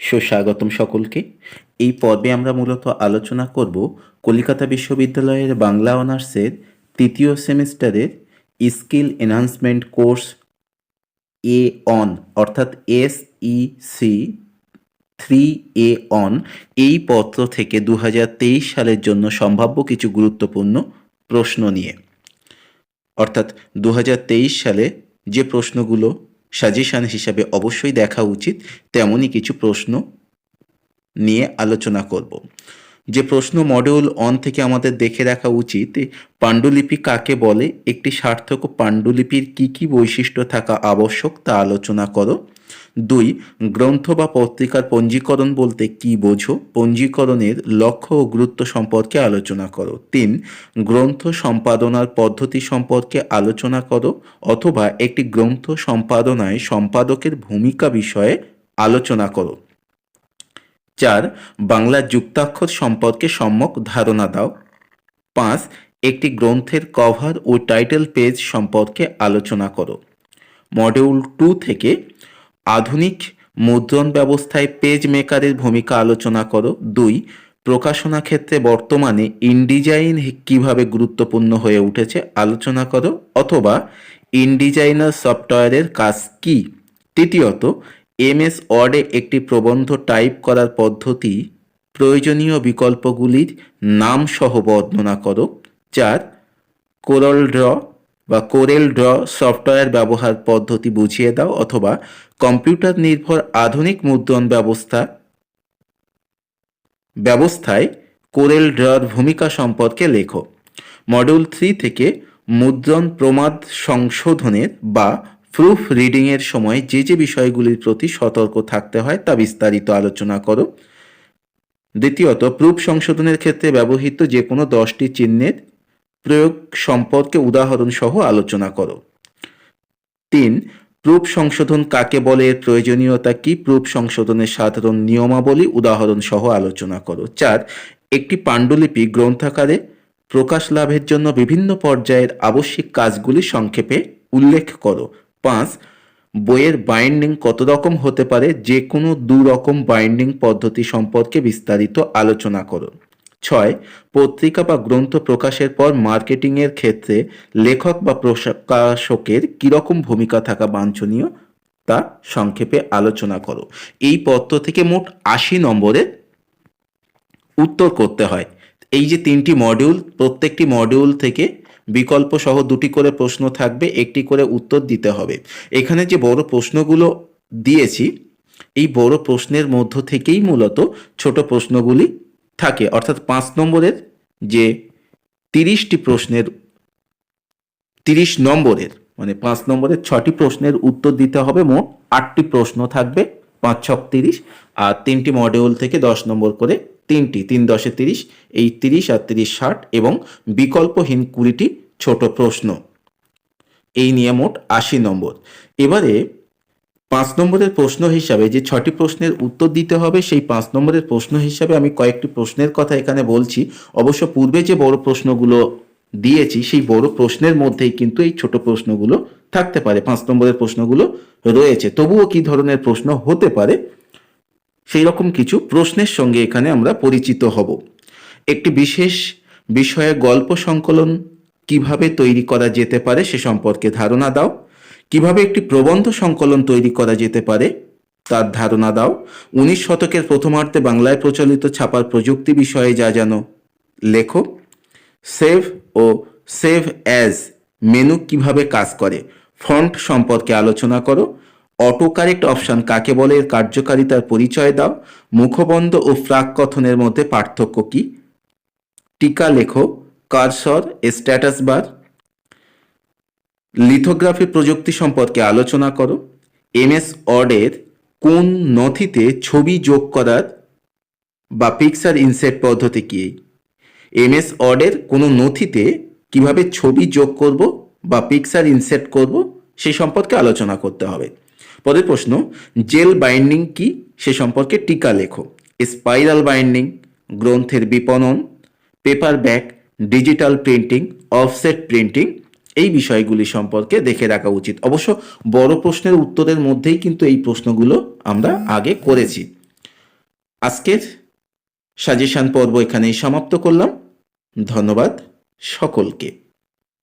সুস্বাগতম সকলকে। এই পর্বে আমরা মূলত আলোচনা করব কলিকাতা বিশ্ববিদ্যালয়ের বাংলা অনার্সের তৃতীয় সেমিস্টারের skill enhancement course A one, অর্থাৎ S E C three A one, এই পত্র থেকে দু হাজার তেইশ সালের জন্য সম্ভাব্য কিছু গুরুত্বপূর্ণ প্রশ্ন নিয়ে। অর্থাৎ দু হাজার তেইশ সালে যে প্রশ্নগুলো সাজেশন হিসাবে অবশ্যই দেখা উচিত, তেমনই কিছু প্রশ্ন নিয়ে আলোচনা করব। যে প্রশ্ন মডিউল অন থেকে আমাদের দেখে রাখা উচিত, পাণ্ডুলিপি কাকে বলে, একটি সার্থক পাণ্ডুলিপির কি কি বৈশিষ্ট্য থাকা আবশ্যক তা আলোচনা করো। দুই, গ্রন্থ বা পত্রিকার পঞ্জীকরণ বলতে কি বোঝো? পঞ্জীকরণের লক্ষ্য ও গুরুত্ব সম্পর্কে আলোচনা করো। তিন, গ্রন্থ সম্পাদনার পদ্ধতি সম্পর্কে আলোচনা করো অথবা একটি গ্রন্থ সম্পাদনায় সম্পাদকের ভূমিকা বিষয়ে আলোচনা করো। চার, বাংলা যুক্তাক্ষর সম্পর্কে সম্যক ধারণা দাও। পাঁচ, একটি গ্রন্থের কভার ও টাইটেল পেজ সম্পর্কে আলোচনা করো। মডিউল টু থেকে আধুনিক মুদ্রণ ব্যবস্থায় পেজ মেকারের ভূমিকা আলোচনা করো। দুই, প্রকাশনা ক্ষেত্রে বর্তমানে ইনডিজাইন কীভাবে গুরুত্বপূর্ণ হয়ে উঠেছে আলোচনা করো। অথবা ইনডিজাইনার সফটওয়্যারের কাজ কি? তৃতীয়ত, এমএস ওয়ার্ডে একটি প্রবন্ধ টাইপ করার পদ্ধতি, প্রয়োজনীয় বিকল্পগুলির নাম সহ বর্ণনা করো। চার, কোরল ড্র বা কোরেল ড্র সফটওয়্যার ব্যবহার পদ্ধতি বুঝিয়ে দাও অথবা কম্পিউটার নির্ভর আধুনিক মুদ্রণ ব্যবস্থা ব্যবস্থায় কোরেল ড্রর ভূমিকা সম্পর্কে লেখো। মডিউল থ্রি থেকে মুদ্রণ প্রমাদ সংশোধনের বা প্রুফ রিডিংয়ের সময় যে যে বিষয়গুলির প্রতি সতর্ক থাকতে হয় তা বিস্তারিত আলোচনা করো। দ্বিতীয়ত, প্রুফ সংশোধনের ক্ষেত্রে ব্যবহৃত যে কোনো দশটি চিহ্নের প্রয়োগ সম্পর্কে উদাহরণ সহ আলোচনা করো। তিন, প্রুফ সংশোধন কাকে বলে? এর প্রয়োজনীয়তা কি? প্রুফ সংশোধনের সাধারণ নিয়মাবলী উদাহরণ সহ আলোচনা করো। চার, একটি পাণ্ডুলিপি গ্রন্থাকারে প্রকাশ লাভের জন্য বিভিন্ন পর্যায়ের আবশ্যিক কাজগুলি সংক্ষেপে উল্লেখ করো। পাঁচ, বইয়ের বাইন্ডিং কত রকম হতে পারে? যে কোনো দু রকম বাইন্ডিং পদ্ধতি সম্পর্কে বিস্তারিত আলোচনা করো। ছয়, পত্রিকা বা গ্রন্থ প্রকাশের পর মার্কেটিংয়ের ক্ষেত্রে লেখক বা প্রকাশকের কীরকম ভূমিকা থাকা বাঞ্ছনীয় তা সংক্ষেপে আলোচনা করো। এই পত্র থেকে মোট আশি নম্বরের উত্তর করতে হয়। এই যে তিনটি মডিউল প্রত্যেকটি মডিউল থেকে বিকল্প সহ দুটি করে প্রশ্ন থাকবে, একটি করে উত্তর দিতে হবে। এখানে যে বড় প্রশ্নগুলো দিয়েছি, এই বড় প্রশ্নের মধ্য থেকেই মূলত ছোট প্রশ্নগুলি থাকে, অর্থাৎ পাঁচ নম্বরের যে তিরিশটি প্রশ্নের, তিরিশ নম্বরের মানে পাঁচ নম্বরের ছটি প্রশ্নের উত্তর দিতে হবে, মোট আটটি প্রশ্ন থাকবে, পাঁচ, ছক, তিরিশ, আর তিনটি মডিউল থেকে দশ নম্বর করে তিনটি, তিন দশে তিরিশ, এই তিরিশ আর তিরিশ ষাট, এবং বিকল্পহীন কুড়িটি ছোট প্রশ্ন। এই নিয়ে মোট আশি নম্বর। এবারে পাঁচ নম্বরের প্রশ্ন হিসাবে যে ছটি প্রশ্নের উত্তর দিতে হবে, সেই পাঁচ নম্বরের প্রশ্ন হিসাবে আমি কয়েকটি প্রশ্নের কথা এখানে বলছি। অবশ্য পূর্বে যে বড় প্রশ্নগুলো দিয়েছি, সেই বড় প্রশ্নের মধ্যেই কিন্তু এই ছোট প্রশ্নগুলো থাকতে পারে, পাঁচ নম্বরের প্রশ্নগুলো রয়েছে। তবুও কি ধরনের প্রশ্ন হতে পারে? সেই রকম কিছু প্রশ্নের সঙ্গে এখানে আমরা পরিচিত হব। একটি বিশেষ বিষয়ে গল্প সংকলন কীভাবে তৈরি করা যেতে পারে সে সম্পর্কে ধারণা দাও। কীভাবে একটি প্রবন্ধ সংকলন তৈরি করা যেতে পারে? তার ধারণা দাও। উনিশ শতকের প্রথমার্ধে বাংলায় প্রচলিত ছাপার প্রযুক্তি বিষয়ে যা জানো। লেখো। সেভ ও সেভ অ্যাজ মেনু কীভাবে কাজ করে? ফন্ট সম্পর্কে আলোচনা করো। অটো কারেক্ট অপশন কাকে বলে? এর কার্যকারিতার পরিচয় দাও। মুখবন্ধ ও ফ্রাক কথনের মধ্যে পার্থক্য কি? টিকা লেখো। Cursor, status bar. লিথোগ্রাফি প্রযুক্তি সম্পর্কে আলোচনা করো। এমএস অর্ডের কোন নথিতে ছবি যোগ করার বা পিকচার ইনসেট পদ্ধতি কি? এমএস অর্ডের কোনো নথিতে কীভাবে ছবি যোগ করব বা পিকচার ইনসেট করব সেই সম্পর্কে আলোচনা করতে হবে। পরের প্রশ্ন, জেল বাইন্ডিং কি? সে সম্পর্কে টিকা লেখো। স্পাইরাল বাইন্ডিং, গ্রন্থের বিপণন paperback digital printing, offset printing এই বিষয়গুলি সম্পর্কে দেখে রাখা উচিত। অবশ্য বড় প্রশ্নের উত্তরের মধ্যেই কিন্তু এই প্রশ্নগুলো আমরা আগে করেছি। আজকের সাজেশান পর্ব এখানেই সমাপ্ত করলাম। ধন্যবাদ সকলকে।